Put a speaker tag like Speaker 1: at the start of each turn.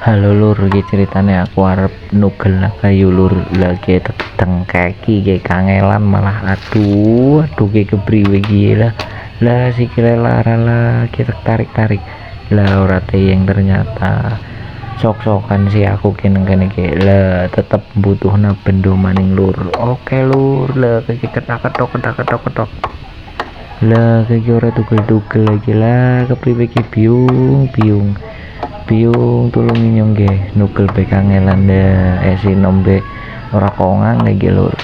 Speaker 1: Halo lur, iki ceritane aku arep nugel kayu lur. Lagi teteng kaki ge kangelan malah. Aduh aduh ge kepriwe gila lah sikile lara lah kita tarik tarik lah ora teyeng ternyata. Sok-sokan sih aku kene kene ge lah tetep butuh bendo maning lur. Oke lur. Lah kaki ketak ketok ketak ketok. Ketok lah kaki ora tugel-tugel lagi. Lah kepriwe biung biung biung tulung nyong ge nugel be kangelan da esi nombe ora kongang lagi lur